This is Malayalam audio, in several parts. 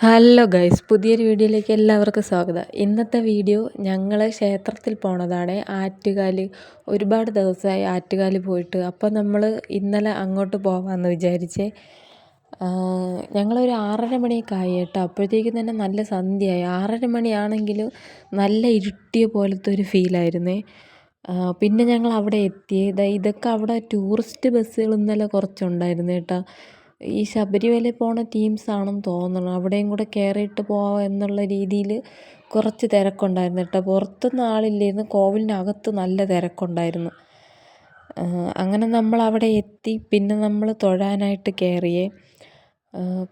ഹലോ ഗൈസ് പുതിയൊരു വീഡിയോയിലേക്ക് എല്ലാവർക്കും സ്വാഗതം. ഇന്നത്തെ വീഡിയോ ഞങ്ങൾ ക്ഷേത്രത്തിൽ പോണതാണ്. ആറ്റുകാൽ ഒരുപാട് ദിവസമായി ആറ്റുകാൽ പോയിട്ട് അപ്പോൾ നമ്മൾ ഇന്നലെ അങ്ങോട്ട് പോകാമെന്ന് വിചാരിച്ചേ ഞങ്ങളൊരു ആറര മണിയൊക്കെ ആയി കേട്ടോ. അപ്പോഴത്തേക്കും തന്നെ നല്ല സന്ധ്യയായി. ആറര മണിയാണെങ്കിലും നല്ല ഇരുട്ടിയ പോലത്തെ ഒരു ഫീലായിരുന്നേ പിന്നെ ഞങ്ങൾ അവിടെ എത്തി ഇതൊക്കെ അവിടെ ടൂറിസ്റ്റ് ബസ്സുകൾ ഇന്നലെ കുറച്ചുണ്ടായിരുന്നു കേട്ടോ. ഈ ശബരിമല പോണ ടീംസാണെന്ന് തോന്നണം. അവിടെയും കൂടെ കയറിയിട്ട് പോവാം എന്നുള്ള രീതിയിൽ കുറച്ച് തിരക്കുണ്ടായിരുന്നു കേട്ടോ. പുറത്തുനിന്ന് ആളില്ലായിരുന്നു. കോവിലിനകത്ത് നല്ല തിരക്കുണ്ടായിരുന്നു. അങ്ങനെ നമ്മൾ അവിടെ എത്തി. പിന്നെ നമ്മൾ തൊഴാനായിട്ട് കയറിയേ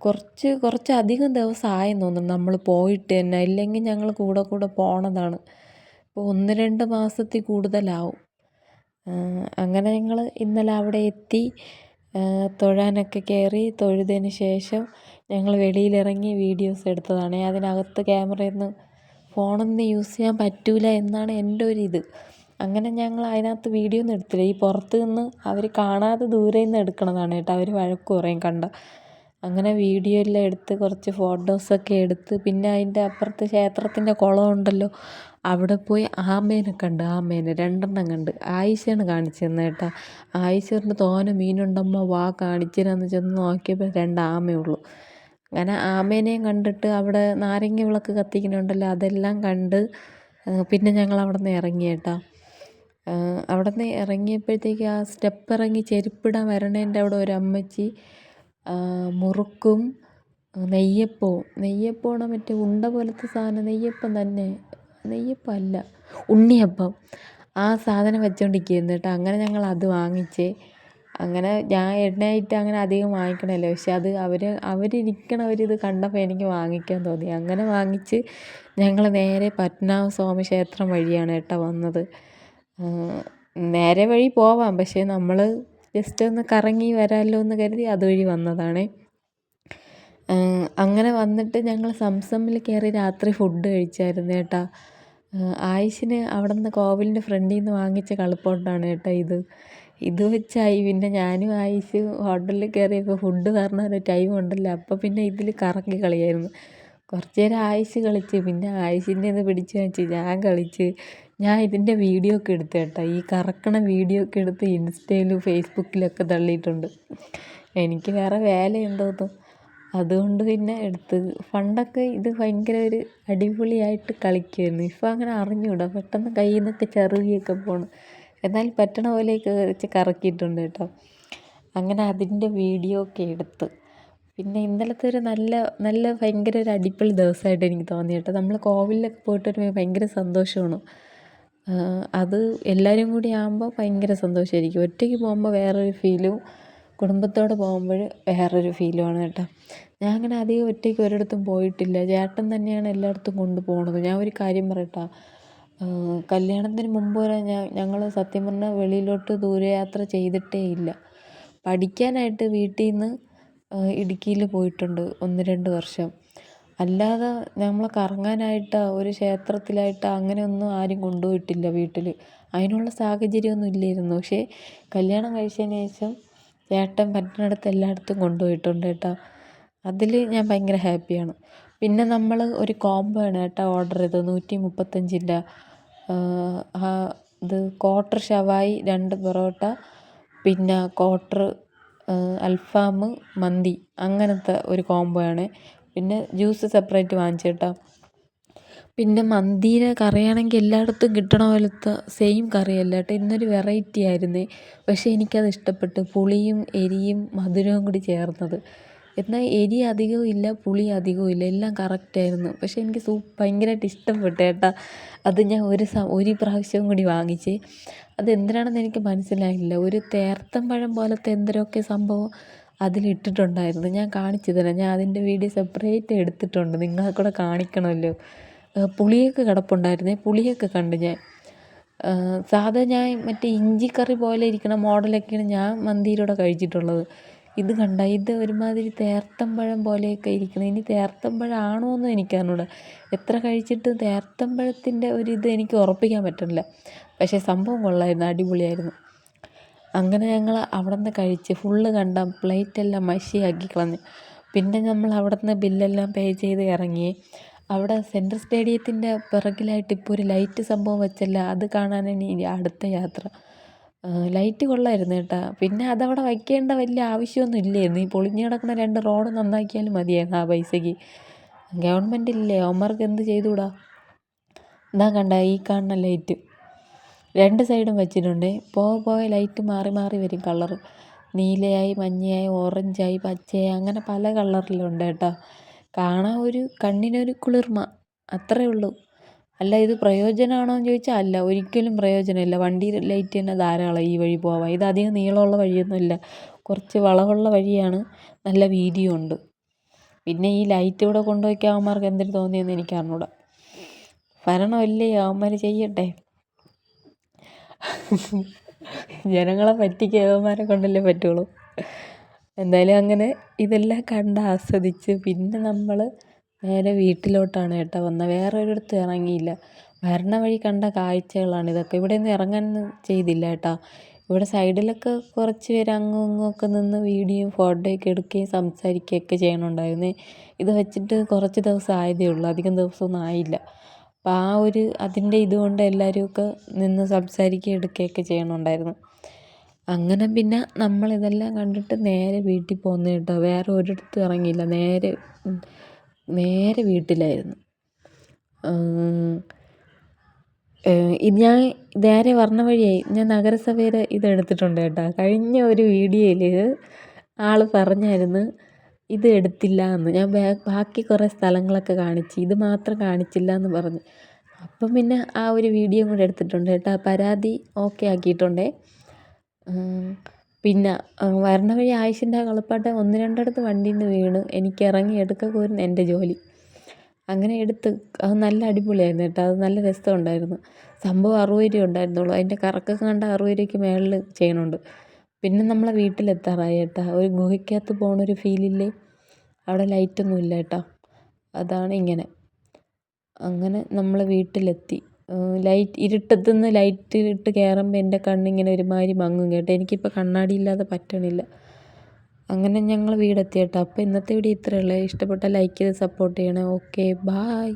കുറച്ച് കുറച്ചധികം ദിവസം ആയെന്ന് തോന്നുന്നു നമ്മൾ പോയിട്ട് തന്നെ. ഇല്ലെങ്കിൽ ഞങ്ങൾ കൂടെ കൂടെ പോണതാണ്. ഇപ്പോൾ ഒന്ന് രണ്ട് മാസത്തിൽ കൂടുതലാവും. അങ്ങനെ ഞങ്ങൾ ഇന്നലെ അവിടെ എത്തി. തൊഴാനൊക്കെ കയറി തൊഴുതതിന് ശേഷം ഞങ്ങൾ വെളിയിലിറങ്ങി വീഡിയോസ് എടുത്തതാണ്. അതിനകത്ത് ക്യാമറയൊന്നും ഫോണൊന്നും യൂസ് ചെയ്യാൻ പറ്റില്ല എന്നാണ് എന്റെ ഒരു ഇത്. അങ്ങനെ ഞങ്ങൾ അതിനകത്ത് വീഡിയോ ഒന്നും എടുത്തില്ല. ഈ പുറത്ത് നിന്ന് അവർ കാണാതെ ദൂരെ നിന്ന് എടുക്കുന്നതാണ് കേട്ടോ. അവർ വഴക്ക് പറയും കണ്ട. അങ്ങനെ വീഡിയോ എല്ലാം എടുത്ത് കുറച്ച് ഫോട്ടോസൊക്കെ എടുത്ത് പിന്നെ അതിന്റെ അപ്പുറത്ത് ക്ഷേത്രത്തിന്റെ കുളം ഉണ്ടല്ലോ അവിടെ പോയി ആമേനെ കണ്ട് ആമേനെ രണ്ടെണ്ണം കണ്ട്. ആയിഷയാണ് കാണിച്ചു തന്നെ കേട്ടോ. ആയിഷ തോനെ മീനുണ്ടമ്മ വാ കാണിച്ചു തരാമെന്ന് ചെന്ന് നോക്കിയപ്പോൾ രണ്ട് ആമയുള്ളൂ അങ്ങനെ ആമേനെയും കണ്ടിട്ട് അവിടെ നാരങ്ങ വിളക്ക് കത്തിക്കുന്നുണ്ടല്ലോ അതെല്ലാം കണ്ട് പിന്നെ ഞങ്ങൾ അവിടെ നിന്ന് ഇറങ്ങി കേട്ടോ. അവിടെ നിന്ന് ഇറങ്ങിയപ്പോഴത്തേക്ക് ആ സ്റ്റെപ്പ് ഇറങ്ങി ചെരുപ്പിടാൻ വരണേന്റെ അവിടെ ഒരു അമ്മച്ചി മുറുക്കും നെയ്യപ്പവും. നെയ്യപ്പമാണ് മറ്റേ ഉണ്ട പോലത്തെ സാധനം? നെയ്യപ്പം തന്നെ. നെയ്യപ്പം അല്ല ഉണ്ണിയപ്പം. ആ സാധനം വെച്ചുകൊണ്ടിരിക്കുകയായിരുന്നു കേട്ടോ. അങ്ങനെ ഞങ്ങൾ അത് വാങ്ങിച്ച് അങ്ങനെ ഞാൻ എണ്ണയായിട്ട് അങ്ങനെ അധികം വാങ്ങിക്കണമല്ലോ പക്ഷെ അത് അവർ അവരിരിക്കണ ഒരിത് കണ്ടപ്പോൾ എനിക്ക് വാങ്ങിക്കാൻ തോന്നി. അങ്ങനെ വാങ്ങിച്ച് ഞങ്ങൾ നേരെ പത്മനാഭസ്വാമി ക്ഷേത്രം വഴിയാണ് കേട്ടോ വന്നത്. നേരെ വഴി പോവാം. പക്ഷേ നമ്മൾ ജസ്റ്റ് ഒന്ന് കറങ്ങി വരാമല്ലോ എന്ന് കരുതി അതുവഴി വന്നതാണ്. അങ്ങനെ വന്നിട്ട് ഞങ്ങൾ സംസമ്മിൽ കയറി രാത്രി ഫുഡ് കഴിച്ചായിരുന്നു കേട്ടോ. ആയുഷിന് അവിടെ നിന്ന് കോവിലിന്റെ ഫ്രണ്ടിൽ നിന്ന് വാങ്ങിച്ച കളിപ്പോട്ടാണ് കേട്ടോ ഇത്. ഇത് വെച്ചായി പിന്നെ ഞാനും ആയുഷ് ഹോട്ടലിൽ കയറിയപ്പോൾ ഫുഡ് തരണ ഒരു ടൈം ഉണ്ടല്ലോ. അപ്പോൾ പിന്നെ ഇതിൽ കറക്കി കളിയായിരുന്നു. കുറച്ച് നേരം ആയുഷ് കളിച്ച് പിന്നെ ആയുഷിന്റെ ഇത് പിടിച്ച് വെച്ച് ഞാൻ കളിച്ച്. ഞാൻ ഇതിന്റെ വീഡിയോ ഒക്കെ എടുത്തു കേട്ടോ. ഈ കറക്കണ വീഡിയോ ഒക്കെ എടുത്ത് ഇൻസ്റ്റയിലും ഫേസ്ബുക്കിലൊക്കെ തള്ളിയിട്ടുണ്ട്. എനിക്ക് വേറെ വേലയുണ്ടോന്നും. അതുകൊണ്ട് പിന്നെ എടുത്ത് പണ്ടൊക്കെ ഇത് ഭയങ്കര ഒരു അടിപൊളിയായിട്ട് കളിക്കുമായിരുന്നു ഇപ്പോൾ അങ്ങനെ അറിഞ്ഞുകൂടാ പെട്ടെന്ന് കയ്യിൽ നിന്നൊക്കെ ചെറുകിയൊക്കെ പോകണം എന്നാൽ പറ്റണ പോലെയൊക്കെ വെച്ച് കറക്കിയിട്ടുണ്ട് കേട്ടോ. അങ്ങനെ അതിന്റെ വീഡിയോ ഒക്കെ എടുത്ത്. പിന്നെ ഇന്നലത്തെ ഒരു നല്ല നല്ല ഭയങ്കര ഒരു അടിപൊളി ദിവസമായിട്ട് എനിക്ക് തോന്നി കേട്ടോ. നമ്മൾ കോവിലൊക്കെ പോയിട്ട് വരുമ്പോൾ ഭയങ്കര സന്തോഷമാണ്. അത് എല്ലാവരും കൂടി ആകുമ്പോൾ ഭയങ്കര സന്തോഷമായിരിക്കും ഒറ്റയ്ക്ക് പോകുമ്പോൾ വേറൊരു ഫീലും കുടുംബത്തോടെ പോകുമ്പോൾ വേറൊരു ഫീലുമാണ് കേട്ടോ. ഞാൻ അങ്ങനെ അധികം ഒറ്റയ്ക്ക് ഒരിടത്തും പോയിട്ടില്ല. ചേട്ടൻ തന്നെയാണ് എല്ലായിടത്തും കൊണ്ട് പോണത്. ഞാൻ ഒരു കാര്യം പറയട്ടെ. കല്യാണത്തിന് മുമ്പ് വരെ ഞാൻ ഞങ്ങൾ സത്യം പറഞ്ഞാൽ വെളിയിലോട്ട് ദൂരയാത്ര ചെയ്തിട്ടേ ഇല്ല. പഠിക്കാനായിട്ട് വീട്ടിൽ നിന്ന് ഇടുക്കിയിൽ പോയിട്ടുണ്ട്. ഒന്ന് രണ്ട് വർഷം. അല്ലാതെ നമ്മളെ കറങ്ങാനായിട്ട് ഒരു ക്ഷേത്രത്തിലായിട്ട് അങ്ങനെയൊന്നും ആരും കൊണ്ടുപോയിട്ടില്ല വീട്ടിൽ അതിനുള്ള സാഹചര്യമൊന്നും ഇല്ലായിരുന്നു. പക്ഷേ കല്യാണം കഴിച്ചതിന് ശേഷം ചേട്ടൻ പറ്റുന്നിടത്ത് എല്ലായിടത്തും കൊണ്ടുപോയിട്ടുണ്ട് കേട്ടോ. അതിൽ ഞാൻ ഭയങ്കര ഹാപ്പിയാണ്. പിന്നെ നമ്മൾ ഒരു കോംബോ ആണ് കേട്ടോ ഓർഡർ ചെയ്തത്. നൂറ്റി മുപ്പത്തഞ്ചിന്റെ ഇത് ക്വാർട്ടർ ഷവായി രണ്ട് പൊറോട്ട പിന്നെ ക്വാർട്ടർ അൽഫാം മന്തി അങ്ങനത്തെ ഒരു കോംബോ ആണ്. പിന്നെ ജ്യൂസ് സെപ്പറേറ്റ് വാങ്ങിച്ചു കേട്ടോ പിന്നെ മന്തിയുടെ കറിയാണെങ്കിൽ എല്ലായിടത്തും കിട്ടണ പോലത്തെ സെയിം കറിയല്ല കേട്ടോ. ഇന്നൊരു വെറൈറ്റി ആയിരുന്നേ. പക്ഷേ എനിക്കത് ഇഷ്ടപ്പെട്ടു. പുളിയും എരിയും മധുരവും കൂടി ചേർന്നത്. എന്നാൽ എരി അധികവും ഇല്ല പുളി അധികവും ഇല്ല. എല്ലാം കറക്റ്റായിരുന്നു പക്ഷേ എനിക്ക് സൂ ഭയങ്കരമായിട്ട് ഇഷ്ടപ്പെട്ടു കേട്ടോ. അത് ഞാൻ ഒരു സ ഒരു പ്രാവശ്യം കൂടി വാങ്ങിച്ചേ. അതെന്തിനാണെന്ന് എനിക്ക് മനസ്സിലായില്ല. ഒരു തേർത്തം പഴം പോലത്തെ എന്തൊക്കെ സംഭവം അതിലിട്ടിട്ടുണ്ടായിരുന്നു. ഞാൻ കാണിച്ചു തരാം ഞാൻ അതിന്റെ വീഡിയോ സെപ്പറേറ്റ് എടുത്തിട്ടുണ്ട്. നിങ്ങളെ കൂടെ കാണിക്കണമല്ലോ. പുളിയൊക്കെ കിടപ്പുണ്ടായിരുന്നേ. പുളിയൊക്കെ കണ്ടു ഞാൻ. സാധാ ഞാൻ മറ്റേ ഇഞ്ചിക്കറി പോലെ ഇരിക്കുന്ന മോഡലൊക്കെയാണ് ഞാൻ മന്തിയിലൂടെ കഴിച്ചിട്ടുള്ളത്. ഇത് കണ്ട ഇത് ഒരുമാതിരി തേർത്തമ്പഴം പോലെയൊക്കെ ഇരിക്കുന്നത് ഇനി തേർത്തമ്പഴം ആണോ എന്നും എനിക്കറിഞ്ഞൂട. എത്ര കഴിച്ചിട്ട് തേർത്തമ്പഴത്തിന്റെ ഒരിത് എനിക്ക് ഉറപ്പിക്കാൻ പറ്റുന്നില്ല പക്ഷേ സംഭവം കൊള്ളായിരുന്നു. അടിപൊളിയായിരുന്നു. അങ്ങനെ ഞങ്ങൾ അവിടെ നിന്ന് കഴിച്ച് ഫുള്ള് കണ്ട പ്ലേറ്റെല്ലാം മഷിയാക്കി കളഞ്ഞ്. പിന്നെ നമ്മൾ അവിടെ നിന്ന് ബില്ലെല്ലാം പേ ചെയ്ത് ഇറങ്ങി. അവിടെ സെൻട്രൽ സ്റ്റേഡിയത്തിന്റെ പിറകിലായിട്ട് ഇപ്പോൾ ഒരു ലൈറ്റ് സംഭവം വെച്ചല്ല അത് കാണാനാണ് ഇനി അടുത്ത യാത്ര. ലൈറ്റ് കൊള്ളായിരുന്നു കേട്ടോ. പിന്നെ അതവിടെ വയ്ക്കേണ്ട വലിയ ആവശ്യമൊന്നും ഇല്ലായിരുന്നു. ഈ പൊളിഞ്ഞു കിടക്കുന്ന രണ്ട് റോഡ് നന്നാക്കിയാലും മതിയായിരുന്നു ആ പൈസയ്ക്ക് ഗവൺമെന്റ് ഇല്ലേ? അവന്മാർക്ക് എന്ത് ചെയ്തുകൂടാ? ഇതാ കണ്ട ഈ കാണുന്ന ലൈറ്റ് രണ്ട് സൈഡും വെച്ചിട്ടുണ്ട്. പോ പോയ ലൈറ്റ് മാറി മാറി വരും കളർ നീലയായി മഞ്ഞയായി ഓറഞ്ചായി പച്ചയായി അങ്ങനെ പല കളറിലുണ്ട് കേട്ടോ. കാണാൻ ഒരു കണ്ണിനൊരു കുളിർമ. അത്രയേ ഉള്ളൂ. അല്ല ഇത് പ്രയോജനമാണോ എന്ന് ചോദിച്ചാൽ അല്ല. ഒരിക്കലും പ്രയോജനമില്ല. വണ്ടി ലൈറ്റ് തന്നെ ധാരാളം ഈ വഴി പോവാം ഇത് അധികം നീളമുള്ള വഴിയൊന്നുമില്ല കുറച്ച് വളവുള്ള വഴിയാണ്. നല്ല വീതിയും ഉണ്ട്. പിന്നെ ഈ ലൈറ്റ് ഇവിടെ കൊണ്ടുപോയി അവന്മാർക്ക് എന്തിന് തോന്നിയെന്ന് എനിക്ക് അറിഞ്ഞൂടാ ഭരണമല്ലേ അവന്മാർ ചെയ്യട്ടെ? ജനങ്ങളെ പറ്റിക്കാൻ കേവന്മാരെ കൊണ്ടല്ലേ പറ്റുള്ളൂ. എന്തായാലും അങ്ങനെ ഇതെല്ലാം കണ്ട് ആസ്വദിച്ച് പിന്നെ നമ്മൾ നേരെ വീട്ടിലോട്ടാണ് കേട്ടോ വന്നത് വേറെ ഒരിടത്ത് ഇറങ്ങിയില്ല. വരണ വഴി കണ്ട കാഴ്ചകളാണ് ഇതൊക്കെ. ഇവിടെ നിന്ന് ഇറങ്ങാൻ ചെയ്തില്ല കേട്ടോ. ഇവിടെ സൈഡിലൊക്കെ കുറച്ച് പേര് അങ്ങും ഇങ്ങും ഒക്കെ നിന്ന് വീഡിയോയും ഫോട്ടോയൊക്കെ എടുക്കുകയും സംസാരിക്കുകയൊക്കെ ചെയ്യണുണ്ടായിരുന്നേ. ഇത് വെച്ചിട്ട് കുറച്ച് ദിവസം ആയതേ ഉള്ളൂ. അധികം ദിവസമൊന്നും ആയില്ല. അപ്പം ആ ഒരു അതിന്റെ ഇതുകൊണ്ട് എല്ലാവരുമൊക്കെ നിന്ന് സംസാരിക്കുകയും എടുക്കുകയൊക്കെ ചെയ്യണുണ്ടായിരുന്നു. അങ്ങനെ പിന്നെ നമ്മൾ നമ്മളിതെല്ലാം കണ്ടിട്ട് നേരെ വീട്ടിൽ പോന്നു കേട്ടോ. വേറെ ഒരിടത്തും ഇറങ്ങിയില്ല. നേരെ നേരെ വീട്ടിലായിരുന്നു. ഇത് ഞാൻ നേരെ വർണ വഴിയായി ഞാൻ നഗരസഭയുടെ ഇതെടുത്തിട്ടുണ്ട് കേട്ടോ. കഴിഞ്ഞ ഒരു വീഡിയോയിൽ ആൾ പറഞ്ഞായിരുന്നു ഇത് എടുത്തില്ല എന്ന് ഞാൻ ബാക്കി കുറേ സ്ഥലങ്ങളൊക്കെ കാണിച്ച് ഇത് മാത്രം കാണിച്ചില്ല എന്ന് പറഞ്ഞു. അപ്പം പിന്നെ ആ ഒരു വീഡിയോ കൂടെ എടുത്തിട്ടുണ്ട് കേട്ടോ. പരാതി ഓക്കെ ആക്കിയിട്ടുണ്ടേ. പിന്നെ വരണ വഴി ആയുഷിന്റെ കളിപ്പാട്ടം ഒന്ന് രണ്ടിടത്ത് വണ്ടിയിൽ നിന്ന് വീണ് എനിക്ക് ഇറങ്ങി എടുക്കുക പോയിരുന്നു എന്റെ ജോലി. അങ്ങനെ എടുത്ത് അത് നല്ല അടിപൊളിയായിരുന്നു കേട്ടോ. അത് നല്ല രസമുണ്ടായിരുന്നു. സംഭവം അറുപത് രൂപ ഉണ്ടായിരുന്നുള്ളൂ. അതിന്റെ കറക്കൊക്കെ കണ്ട അറുപത് രൂപയ്ക്ക് മേളിൽ ചെയ്യണുണ്ട്. പിന്നെ നമ്മളെ വീട്ടിലെത്താറായി ഏട്ടാ ഒരു ഗുഹയ്ക്കകത്ത് പോകണ ഒരു ഫീലില്ലേ? അവിടെ ലൈറ്റൊന്നും ഇല്ല കേട്ടോ അതാണ് ഇങ്ങനെ. അങ്ങനെ നമ്മൾ വീട്ടിലെത്തി. ലൈറ്റ് ഇരുട്ടത്തു നിന്ന് ലൈറ്റ് ഇട്ട് കയറുമ്പോൾ എന്റെ കണ്ണിങ്ങനെ ഒരുമാതിരി മങ്ങും കേട്ടോ. എനിക്കിപ്പോൾ കണ്ണാടി ഇല്ലാതെ പറ്റണില്ല. അങ്ങനെ ഞങ്ങൾ വീടെത്തി കേട്ടോ അപ്പോൾ ഇന്നത്തെ വീഡിയോ ഇത്രയേ ഉള്ളൂ. ഇഷ്ടപ്പെട്ടാൽ ലൈക്ക് ചെയ്ത് സപ്പോർട്ട് ചെയ്യണേ. Okay bye.